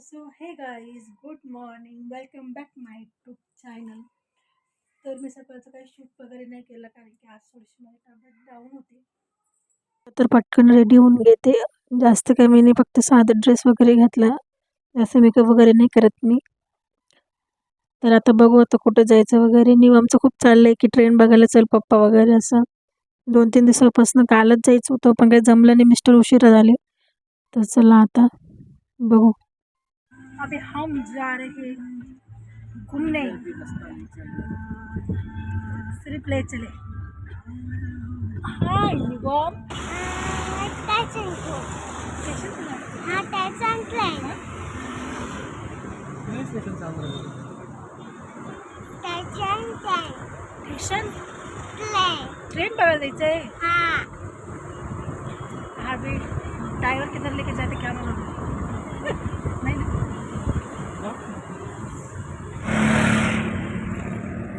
So hey guys good morning welcome back my YouTube channel तर मी सकाळचं काही शूट वगैरे नाही केलं कारण की आज थोडीशी माझी तब्येत डाऊन होती. तर पटकन रेडी होऊन घेते. जास्त काही मी नाही फक्त साधा ड्रेस वगैरे घातला. जास्त मेकअप वगैरे नाही करत मी. तर आता बघू आता कुठं जायचं वगैरे. निव आमचं खूप चाललं आहे की ट्रेन बघायला चल पप्पा वगैरे असं. दोन तीन दिवसापासून कालच जायचं होतं पण काही जमलं नाही. मिस्टर उशिरा झाले. तर चला आता बघू. अभी हम जा रहे घूमने। सिर्फ ले चले. स्टेशन. ट्रेन बघायला जायचं आहे हाँ हाँ। भी ड्राइवर किधर लेके जाते क्या मालूम? नहीं ना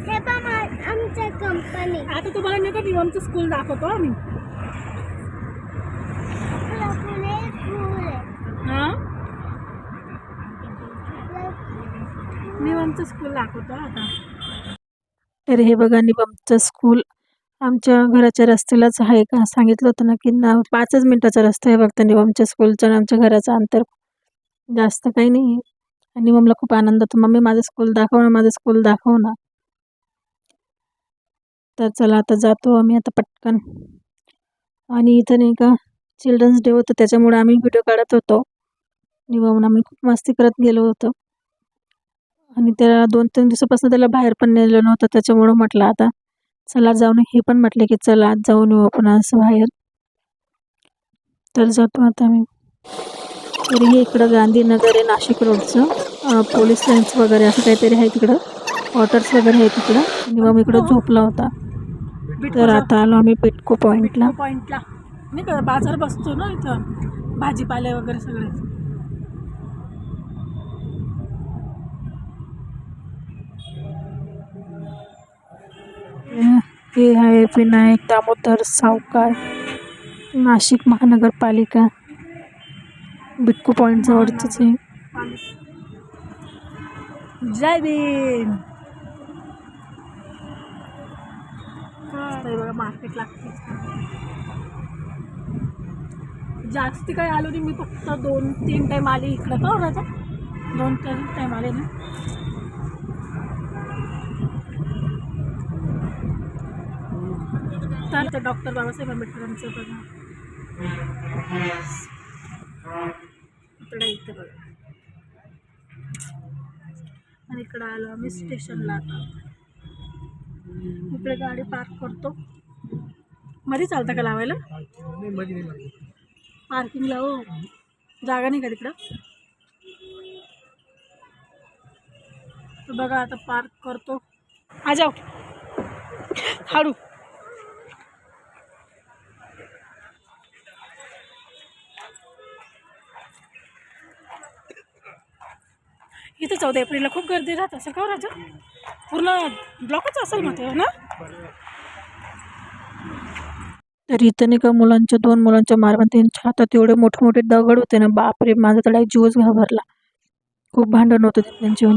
हे पण आमच्या कंपनी आता तुम्हाला नाही का निवमचं स्कूल दाखवतो आम्ही हां? निवमचं स्कूल दाखवतो आता. तर हे बघा निबमचं स्कूल आमच्या घराच्या रस्त्यालाच आहे का सांगितलं होतं ना की ना पाचच मिनटाचा रस्ता आहे फक्त निबमच्या स्कूलचं आणि आमच्या घराचं अंतर जास्त काही नाही आहे आणि मम्मीला खूप आनंद होतो. मम्मी माझं स्कूल दाखव ना माझं स्कूल दाखव ना. तर चला आता जातो आम्ही आता पटकन. आणि इथं नाही का चिल्ड्रन्स डे होतं त्याच्यामुळे आम्ही व्हिडिओ काढत होतो. निवाहून आम्ही खूप मस्ती करत गेलो होतो. आणि त्याला दोन तीन दिवसापासून त्याला बाहेर पण नेलं नव्हतं त्याच्यामुळं म्हटलं आता चला जाऊन हे पण म्हटले की चला आज जाऊन येऊ आपण असं बाहेर. तर जातो आता आम्ही. तरी हे इकडं गांधीनगर आहे नाशिक रोडचं. पोलीस लाईन्स वगैरे असं काहीतरी आहे तिकडं. वॉटर्स वगैरे आहे तिकडं. आणि मग इकडं झोपला होता. तर आता आलो आम्ही पिटको पॉईंटला पॉईंटला नाही का बाजार बसतो ना इथं. भाजीपाले वगैरे सगळे. हे आहे विनायक दामोदर सावकार नाशिक महानगरपालिका. बिटको पॉईंट जवळचंच आहे. जय भीम. बघा मार्केट लागते जास्ती काही आलो नाही मी फक्त दोन तीन टाईम आले इकडं. का हो राजा? दोन तीन टाईम आले ना. तर डॉक्टर बाबासाहेब आंबेडकरांचं बघा. इकडे इथं बघा. आणि इकडं आलो आम्ही स्टेशनला आता. इकडे गाडी पार्क करतो. मध्ये चालतं का लावायला? पार्किंगला हो. जागा नाही का तिकडं? बघा आता पार्क करतो. आ जाऊ. हाडू. इथं चौदा एप्रिलला खूप गर्दी राहत असेल का हो राजा? पूर्ण ब्लॉकच असेल मग ते हो ना? तर इथं नाही का मुलांच्या दोन मुलांच्या मारमध्ये त्यांच्या हातात एवढे मोठे मोठे दगड होते ना बापरे माझा तर डायरेक्ट जीवच घाबरला. खूप भांडण होतं त्यांच्या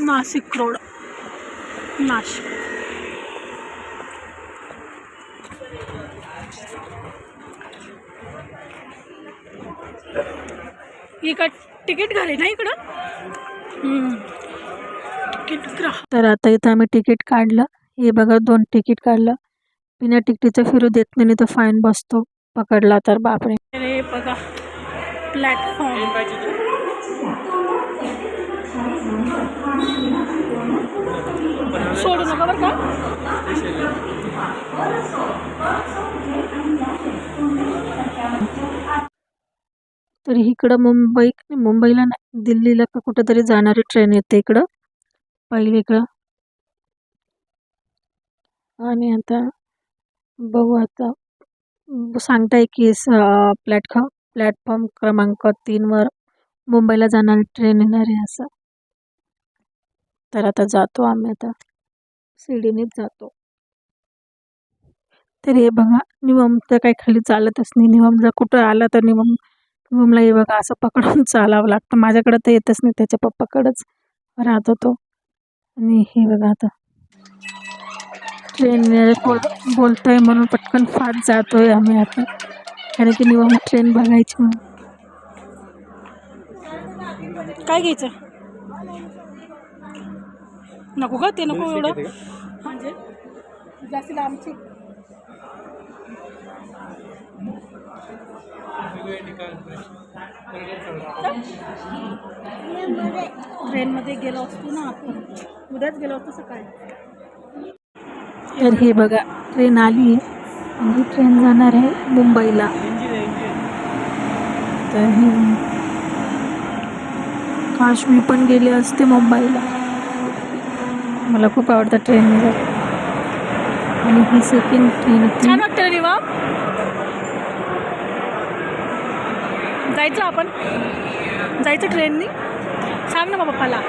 नाशिक रोड. नाशिक. तिकीट घाले ना इकडं? हम्म. तिकीट तर आता इथं आम्ही तिकीट काढलं. हे बघा दोन तिकीट काढलं. बिना तिकीटचं फिरू देत नाही तर फाईन बसतो. पकडला तर बापरे. रे बघा प्लॅटफॉर्म सोडू नका बरं का? तर इकडं मुंबई मुंबईला नाही दिल्लीला का कुठंतरी जाणारी ट्रेन येते इकडं. पहिले इकडं. आणि आता बघू आता. सांगताय की प्लॅटफॉर्म प्लॅटफॉर्म क्रमांक तीनवर मुंबईला जाणारी ट्रेन येणार आहे असं. तर आता जातो आम्ही आता. शिर्डीनेच जातो. तर हे बघा निवम तर काही खाली चालतच नाही. निवम जर कुठं आला तर निवम निवमला हे बघा असं पकडून चालावं लागतं. माझ्याकडं तर येतच नाही त्याच्या पप्पाकडंच राहतो तो. आणि हे बघा आता. ट्रेन बोल बोलतोय म्हणून पटकन फास्ट जातोय आम्ही आता. कारण की निवम ट्रेन बघायची म्हणून. काय घ्यायचं? नको का ते नको एवढं. म्हणजे जास्त ट्रेनमध्ये गेलो असतो ना आपण. उद्याच गेलो असतो सकाळी. तर हे बघा ट्रेन आली आहे आणि ट्रेन जाणार आहे मुंबईला. तर हे काश मी पण गेले असते मुंबईला. मला खूप आवडतं ट्रेनने आणि ही सेकंड ट्रेन होती. छान वाटतं जायचं आपण. जायचं ट्रेननी. सांग ना मग पप्पाला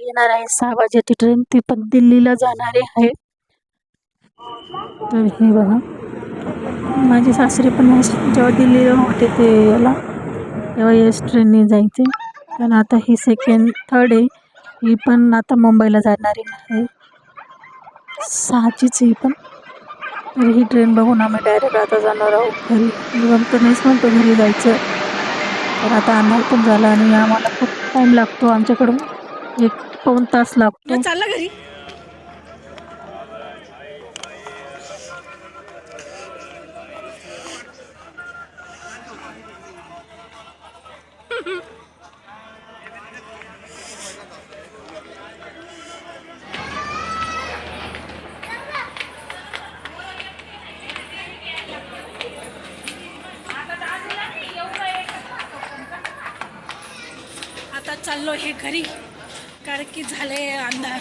येणार आहे सहा वाजेची ट्रेन. ती पण दिल्लीला जाणारी आहे. तर हे बघा. माझे सासरे पण जेव्हा दिल्लीला होते ते याला तेव्हा याच ट्रेनने जायचे. पण आता ही सेकंड थर्ड आहे. ही पण आता मुंबईला जाणारी आहे. सहाचीच ही पण. तर ही ट्रेन बघून आम्ही डायरेक्ट आता जाणार आहोत. घरी. निवम तर नाहीच म्हणतो घरी जायचं. तर आता अंधार पण झाला आणि आम्हाला खूप टाईम लागतो. आमच्याकडून एक पाऊण तास लागतो. चालला घरी आता चाललो हे घरी कारण की झाले अंधार.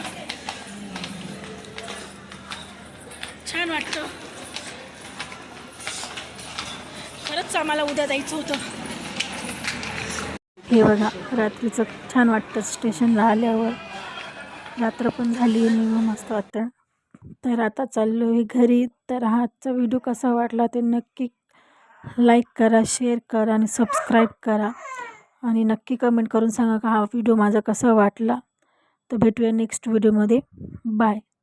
छान वाटतं. खरंच आम्हाला उद्या जायचं होतं. हे बघा रात्रीचं छान वाटतं स्टेशनला आल्यावर. रात्र पण झाली निघून मस्त वाटतं. तर आता चाललो आहे घरी. तर हा आजचा व्हिडिओ कसा वाटला ते नक्की लाईक करा शेअर करा आणि सबस्क्राईब करा. आणि नक्की कमेंट करून सांगा का हा व्हिडिओ माझा कसा वाटला. तर भेटूया नेक्स्ट व्हिडिओमध्ये बाय